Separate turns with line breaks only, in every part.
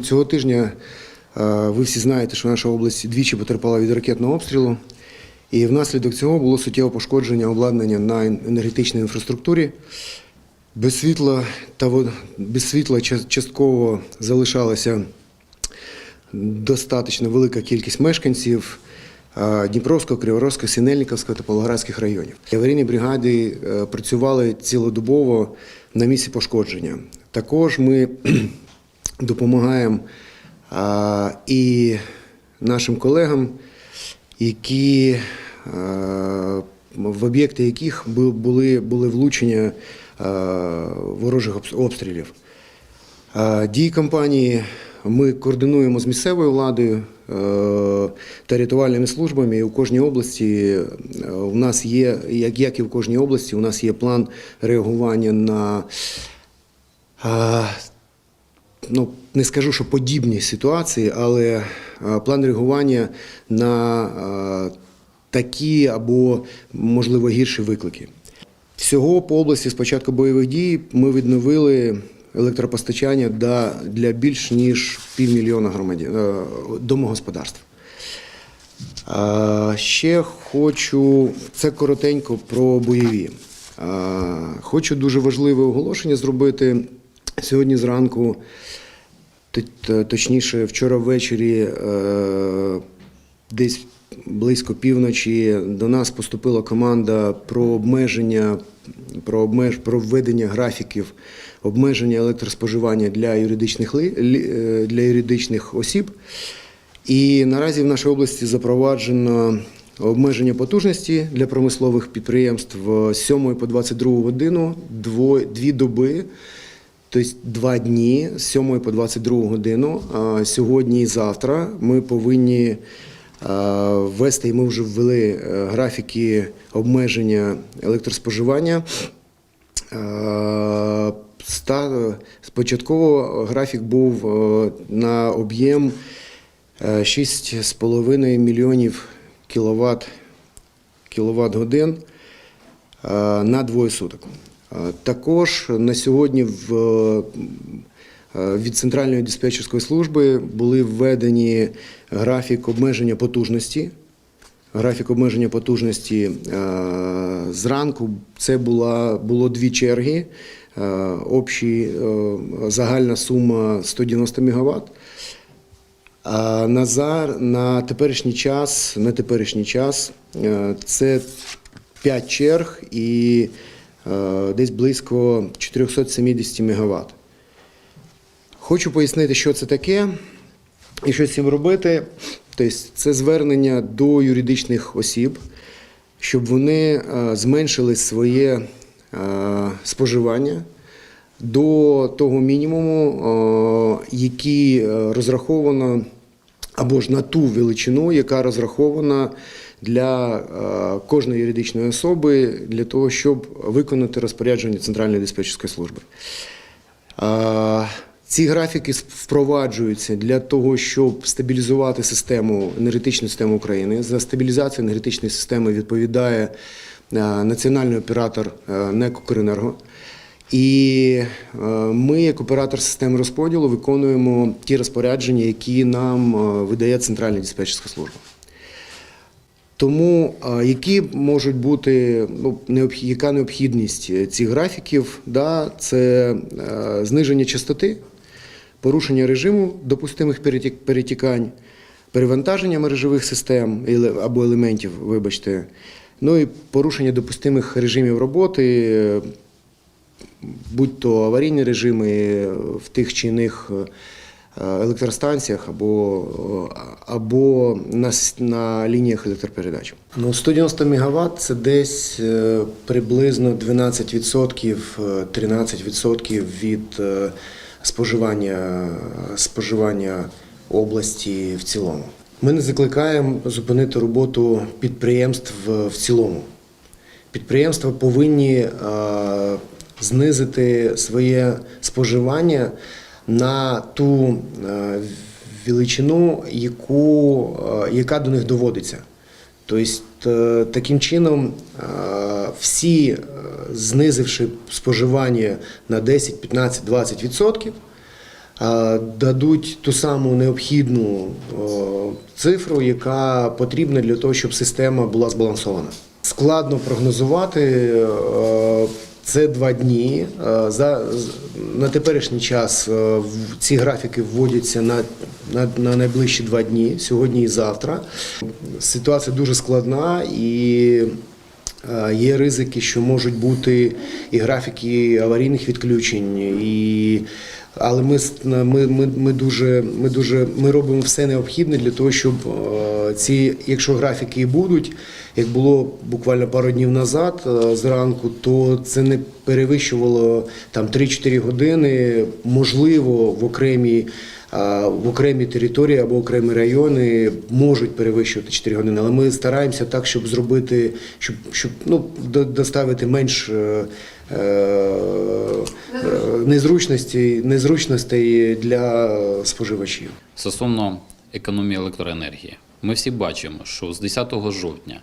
Цього тижня е, ви всі знаєте, що наша область двічі потерпала від ракетного обстрілу, і внаслідок цього було суттєве пошкодження обладнання на енергетичній інфраструктурі. Без світла та вод- без світла частково залишалася достатньо велика кількість мешканців е, Дніпровського, Криворізького, Синельниковського та Павлоградських районів. Аварійні бригади е, працювали цілодобово на місці пошкодження. Також ми допомагаємо а, і нашим колегам, які а, в об'єкти яких були, були влучення а, ворожих обстрілів. А, Дії компанії ми координуємо з місцевою владою та рятувальними службами. І у кожній області у нас є, як, як і в кожній області, у нас є план реагування на ну, не скажу, що подібні ситуації, але е, план реагування на е, такі або, можливо, гірші виклики. Всього по області з початку бойових дій ми відновили електропостачання для більш ніж півмільйона громадян, е, домогосподарств. Ще хочу, це коротенько про бойові. Хочу дуже важливе оголошення зробити сьогодні зранку, точніше, вчора ввечері, е, десь близько півночі, до нас поступила команда про обмеження, про обмеж, про введення графіків обмеження електроспоживання для юридичних е, для юридичних осіб. І наразі в нашій області запроваджено обмеження потужності для промислових підприємств з 7 по 22 годину, дво- дві доби, тобто два дні з 7 по 22 годину. Сьогодні і завтра ми повинні е, ввести, і ми вже ввели е, графіки обмеження електроспоживання. Е, Спочатково графік був на об'єм е, 6,5 мільйонів кіловат, кіловат годин на двоє суток. Е, Також на сьогодні в, е, від Центральної диспетчерської служби були введені графік обмеження потужності. Графік обмеження потужності е, зранку це була, було дві черги. Общі, загальна сума 190 МВт. А на, на теперішній час, на теперішній час це 5 черг і десь близько 470 МВт. Хочу пояснити, що це таке і що з цим робити. Тобто, це звернення до юридичних осіб, щоб вони е, зменшили своє е, споживання до того мінімуму, е, який е, розраховано, або ж на ту величину, яка розрахована для е, кожної юридичної особи для того, щоб виконати розпорядження Центральної диспетчерської служби. Ці графіки впроваджуються для того, щоб стабілізувати систему енергетичну систему України. За стабілізацію енергетичної системи відповідає е, національний оператор е, НЕК «Укренерго». І е, ми, як оператор системи розподілу, виконуємо ті розпорядження, які нам е, видає Центральна диспетчерська служба. Тому які можуть бути ну, яка необхідність е, цих графіків? Да, це е, зниження частоти, порушення режиму допустимих перетік- перетікань, перевантаження мережевих систем або елементів, вибачте, ну і порушення допустимих режимів роботи, е, будь то аварійні режими в тих чи іних е, електростанціях або, е, або на, на лініях електропередач. Ну, 190 МВт – це десь е, приблизно 12%, е, 13% від е, споживання, споживання області в цілому. Ми не закликаємо зупинити роботу підприємств в цілому. Підприємства повинні е, знизити своє споживання на ту е, величину, яку, е, яка до них доводиться. Тобто, е, таким чином, всі, знизивши споживання на 10, 15, 20%, е, дадуть ту саму необхідну цифру, яка потрібна для того, щоб система була збалансована. Складно прогнозувати. Це два дні. Е, За на теперішній час е, ці графіки вводяться на, на, на найближчі два дні, сьогодні і завтра. Ситуація дуже складна і е, є ризики, що можуть бути і графіки аварійних відключень, і але ми, ми, ми, ми дуже ми дуже ми робимо все необхідне для того, щоб е, ці, якщо графіки і будуть, як було буквально пару днів назад е, зранку, то це не перевищувало там 3-4 години. Можливо, в окремій в окремі території або окремі райони можуть перевищувати 4 години, але ми стараємося так, щоб зробити, щоб, щоб ну, доставити менш е, е, незручностей, незручностей для споживачів.
Стосовно економії електроенергії, ми всі бачимо, що з 10 жовтня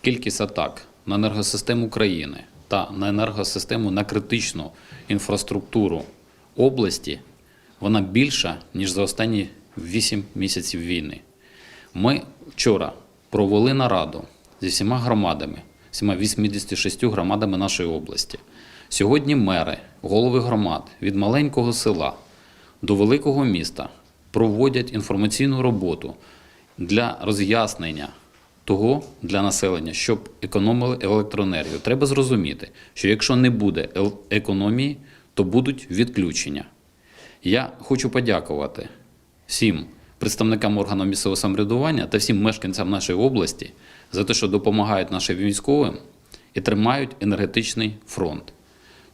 кількість атак на енергосистему країни та на енергосистему на критичну інфраструктуру області вона більша, ніж за останні 8 місяців війни. Ми вчора провели нараду зі всіма громадами, всіма 86 громадами нашої області. Сьогодні мери, голови громад від маленького села до великого міста проводять інформаційну роботу для роз'яснення того для населення, щоб економили електроенергію. Треба зрозуміти, що якщо не буде економії, то будуть відключення. Я хочу подякувати всім представникам органів місцевого самоврядування та всім мешканцям нашої області за те, що допомагають нашим військовим і тримають енергетичний фронт.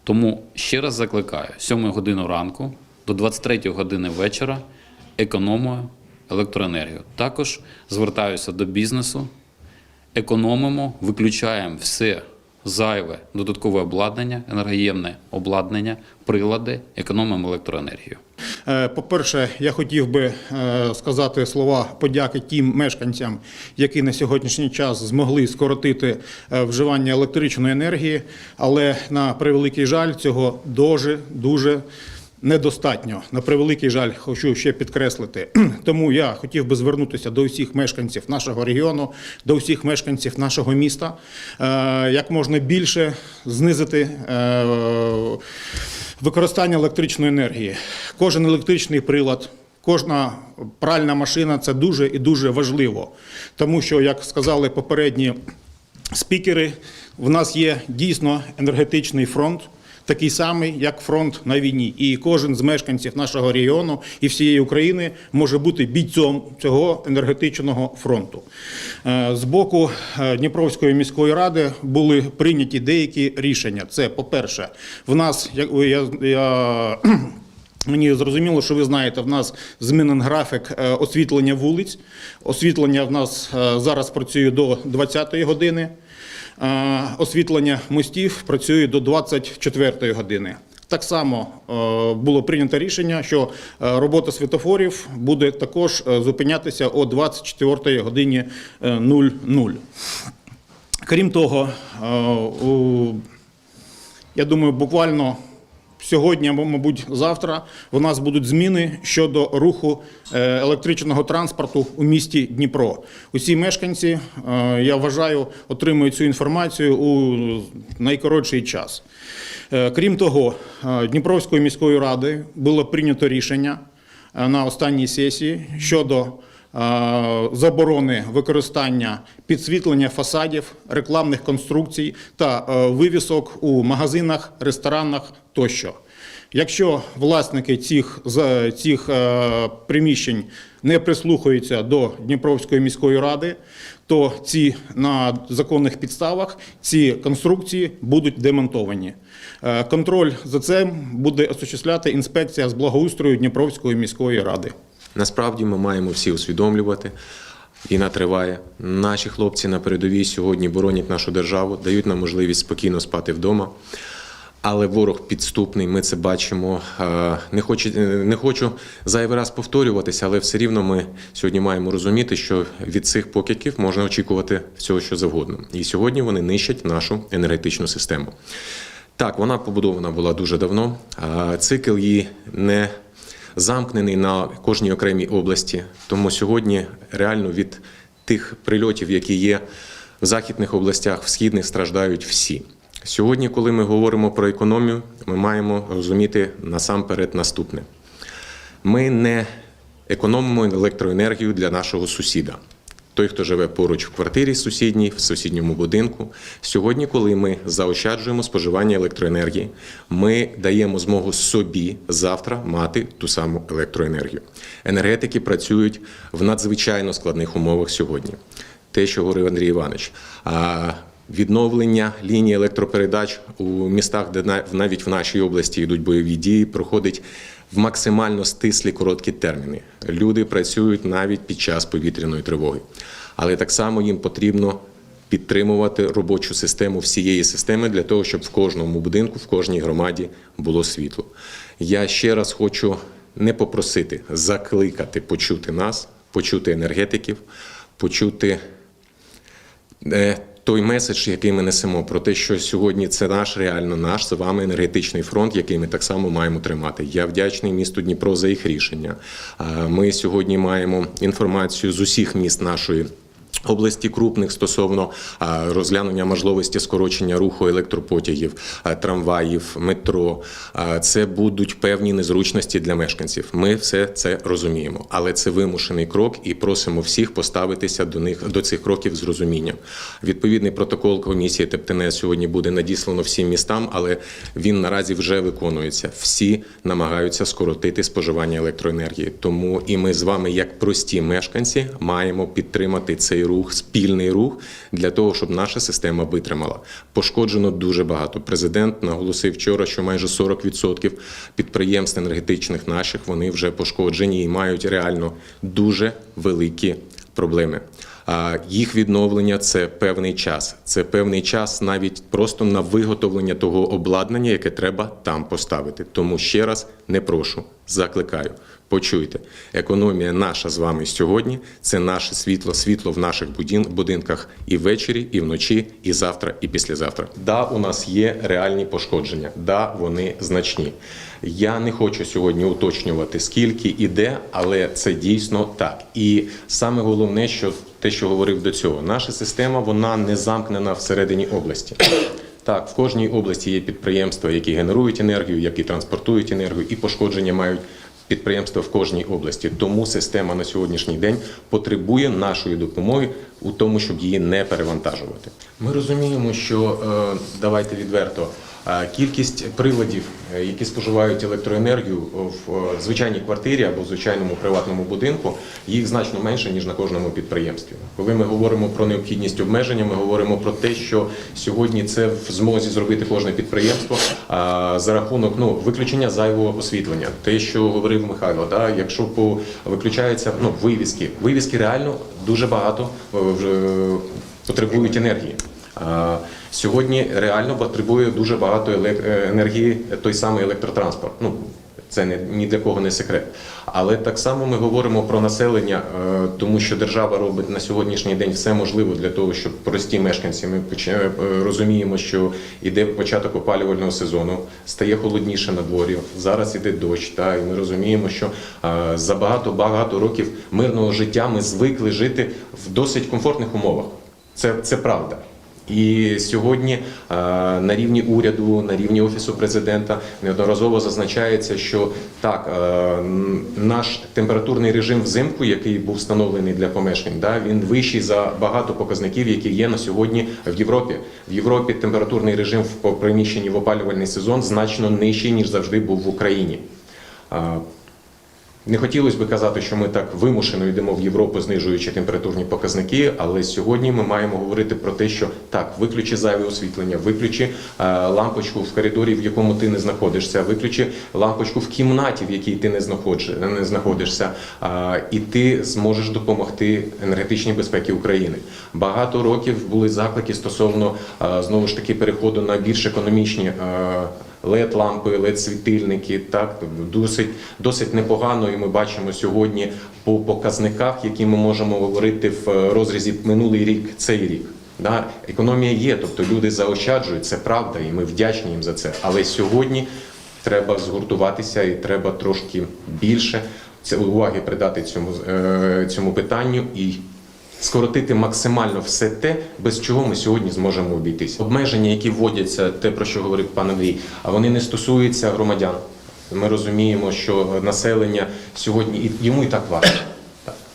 Тому ще раз закликаю: з 7 години ранку до 23 години вечора економимо електроенергію. Також звертаюся до бізнесу, економимо, виключаємо все зайве додаткове обладнання, енергоємне обладнання, прилади, економимо електроенергію.
Е, По-перше, я хотів би е, сказати слова подяки тим мешканцям, які на сьогоднішній час змогли скоротити е, вживання електричної енергії, але на превеликий жаль, цього дуже дуже недостатньо. На превеликий жаль, хочу ще підкреслити. Тому я хотів би звернутися до всіх мешканців нашого регіону, до всіх мешканців нашого міста, е, як можна більше знизити. е, Використання електричної енергії. Кожен електричний прилад, кожна пральна машина це дуже і дуже важливо. Тому що, як сказали попередні спікери, в нас є дійсно енергетичний фронт. Такий самий, як фронт на війні, і кожен з мешканців нашого регіону і всієї України може бути бійцом цього енергетичного фронту. Е, З боку е, Дніпровської міської ради були прийняті деякі рішення. Це, по-перше, в нас як я, я Мені зрозуміло, що ви знаєте, в нас змінен графік е, освітлення вулиць. Освітлення в нас зараз працює до 20-ї години. Е, Освітлення мостів працює до 24-ї години. Так само е, було прийнято рішення, що е, робота світофорів буде також зупинятися о 24 годині е, 00. Крім того, я думаю, буквально сьогодні, або, мабуть, завтра у нас будуть зміни щодо руху е, електричного транспорту у місті Дніпро. Усі мешканці, е, я вважаю, отримують цю інформацію у найкоротший час. Е, Крім того, Дніпровською міською радою було прийнято рішення на останній сесії щодо заборони використання підсвітлення фасадів, рекламних конструкцій та е, вивісок у магазинах, ресторанах тощо. Якщо власники цих, цих е, приміщень не прислухаються до Дніпровської міської ради, то ці на законних підставах ці конструкції будуть демонтовані. Е, Контроль за це буде осуществляти інспекція з благоустрою Дніпровської міської ради.
Насправді ми маємо всі усвідомлювати. Війна триває. Наші хлопці на передовій сьогодні боронять нашу державу, дають нам можливість спокійно спати вдома. Але ворог підступний, ми це бачимо. Е, Не хочу, не хочу зайвий раз повторюватися, але все рівно ми сьогодні маємо розуміти, що від цих покидьків можна очікувати всього, що завгодно. І сьогодні вони нищать нашу енергетичну систему. Так, вона побудована була дуже давно. Цикл її не замкнений на кожній окремій області. Тому сьогодні реально від тих прильотів, які є в західних областях, в східних страждають всі. Сьогодні, коли ми говоримо про економію, ми маємо розуміти насамперед наступне: ми не економимо електроенергію для нашого сусіда. Той, хто живе поруч в квартирі сусідній, в сусідньому будинку. Сьогодні, коли ми заощаджуємо споживання електроенергії, ми даємо змогу собі завтра мати ту саму електроенергію. Енергетики працюють в надзвичайно складних умовах сьогодні. Те, що говорив Андрій Іванович. Відновлення лінії електропередач у містах, де навіть в нашій області йдуть бойові дії, проходить в максимально стислі короткі терміни. Люди працюють навіть під час повітряної тривоги. Але так само їм потрібно підтримувати робочу систему всієї системи для того, щоб в кожному будинку, в кожній громаді було світло. Я ще раз хочу не попросити, закликати почути нас, почути енергетиків, почути е, той меседж, який ми несемо, про те, що сьогодні це наш реально наш з вами енергетичний фронт, який ми так само маємо тримати. Я вдячний місту Дніпро за їх рішення. Ми сьогодні маємо інформацію з усіх міст нашої. Області крупних стосовно розглянення можливості скорочення руху електропотягів, трамваїв, метро. Це будуть певні незручності для мешканців. Ми все це розуміємо, але це вимушений крок і просимо всіх поставитися до них до цих кроків з розумінням. Відповідний протокол комісії ТЕПТН сьогодні буде надіслано всім містам, але він наразі вже виконується. Всі намагаються скоротити споживання електроенергії. Тому і ми з вами, як прості мешканці, маємо підтримати цей рух, спільний рух для того, щоб наша система витримала. Пошкоджено дуже багато. Президент наголосив вчора, що майже 40% підприємств енергетичних наших вони вже пошкоджені і мають реально дуже великі проблеми. А їх відновлення це певний час. Це певний час навіть просто на виготовлення того обладнання, яке треба там поставити. Тому ще раз не прошу, закликаю. Почуйте, економія наша з вами сьогодні це наше світло, світло в наших будинках і ввечері, і вночі, і завтра, і післязавтра. Да, у нас є реальні пошкодження. Да, вони значні. Я не хочу сьогодні уточнювати скільки і де, але це дійсно так. І саме головне, що те, що говорив до цього, наша система вона не замкнена всередині області. Так, в кожній області є підприємства, які генерують енергію, які транспортують енергію, і пошкодження мають підприємства в кожній області. Тому система на сьогоднішній день потребує нашої допомоги у тому, щоб її не перевантажувати. Ми розуміємо, що е, давайте відверто. Кількість приладів, е, які споживають електроенергію в е, звичайній квартирі або в звичайному приватному будинку, їх значно менше ніж на кожному підприємстві. Коли ми говоримо про необхідність обмеження, ми говоримо про те, що сьогодні це в змозі зробити кожне підприємство за рахунок ну виключення зайвого освітлення. Те, що говорив Михайло, да, якщо по виключається ну вивіски, вивіски реально дуже багато е, потребують енергії. Сьогодні реально потребує дуже багато е, енергії той самий електротранспорт. Ну це ні для кого не секрет. Але так само ми говоримо про населення, е, тому що держава робить на сьогоднішній день все можливе для того, щоб прості мешканці ми е, розуміємо, що іде початок опалювального сезону, стає холодніше на дворі. Зараз іде дощ. Та і ми розуміємо, що за багато багато років мирного життя ми звикли жити в досить комфортних умовах. Це, це правда. І сьогодні е, на рівні уряду, на рівні офісу президента неодноразово зазначається, що так е, наш температурний режим взимку, який був встановлений для помешкань, да, він вищий за багато показників, які є на сьогодні в Європі. В Європі температурний режим в приміщенні в опалювальний сезон значно нижчий ніж завжди був в Україні. Не хотілося б казати, що ми так вимушено йдемо в Європу, знижуючи температурні показники, але сьогодні ми маємо говорити про те, що так, виключи зайве освітлення, виключи е, лампочку в коридорі, в якому ти не знаходишся, виключи лампочку в кімнаті, в якій ти не знаходишся, е, і ти зможеш допомогти енергетичній безпеці України. Багато років були заклики стосовно е, знову ж таки переходу на більш економічні. Led лампи led світильники так досить досить непогано. І ми бачимо сьогодні по показниках, які ми можемо говорити в е, розрізі минулий рік, цей рік. Да, економія є, тобто люди заощаджують, це правда, і ми вдячні їм за це. Але сьогодні треба згуртуватися і треба трошки більше уваги придати цьому, е, цьому питанню і скоротити максимально все те, без чого ми сьогодні зможемо обійтись. Обмеження, які вводяться, те про що говорив пан Андрій, а вони не стосуються громадян. Ми розуміємо, що населення сьогодні йому і так важко.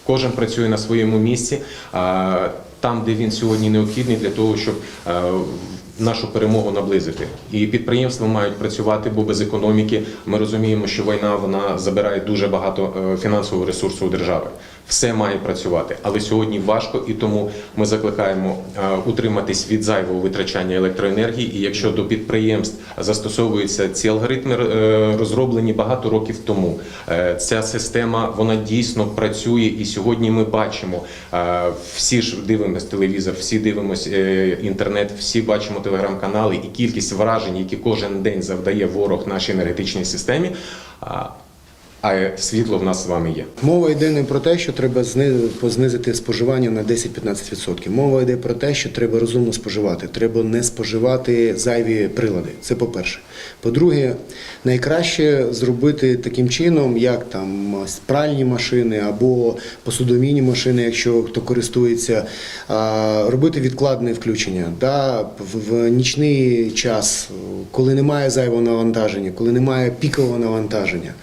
Кожен працює на своєму місці, там, де він сьогодні необхідний для того, щоб е, нашу перемогу наблизити. І підприємства мають працювати, бо без економіки ми розуміємо, що війна вона забирає дуже багато е, фінансового ресурсу у держави. Все має працювати, але сьогодні важко, і тому ми закликаємо е, утриматись від зайвого витрачання електроенергії. І якщо до підприємств застосовуються ці алгоритми, е, розроблені багато років тому, ця система вона дійсно працює, і сьогодні ми бачимо всі ж дивимося телевізор, всі дивимося інтернет, всі бачимо телеграм-канали і кількість вражень, які кожен день завдає ворог нашій енергетичній системі. А, світло в нас з вами є.
Мова йде не про те, що треба зни- познизити споживання на 10-15%. Мова йде про те, що треба розумно споживати. Треба не споживати зайві прилади. Це по-перше. По-друге, найкраще зробити таким чином, як там пральні машини або посудомійні машини, якщо хто користується, робити відкладне включення. Да, в нічний час, коли немає зайвого навантаження, коли немає пікового навантаження.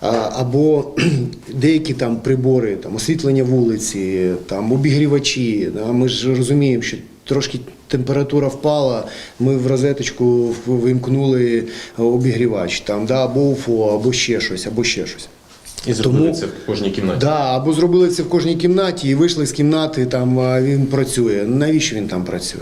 Або деякі там прибори, там освітлення вулиці, там обігрівачі. Ми ж розуміємо, що трошки температура впала, ми в розеточку вимкнули обігрівач, там, да, або УФО, або ще щось, або ще щось.
І зробили
Тому-
це в кожній кімнаті.
Да, або зробили це в кожній кімнаті і вийшли з кімнати, там він працює. Навіщо він там працює?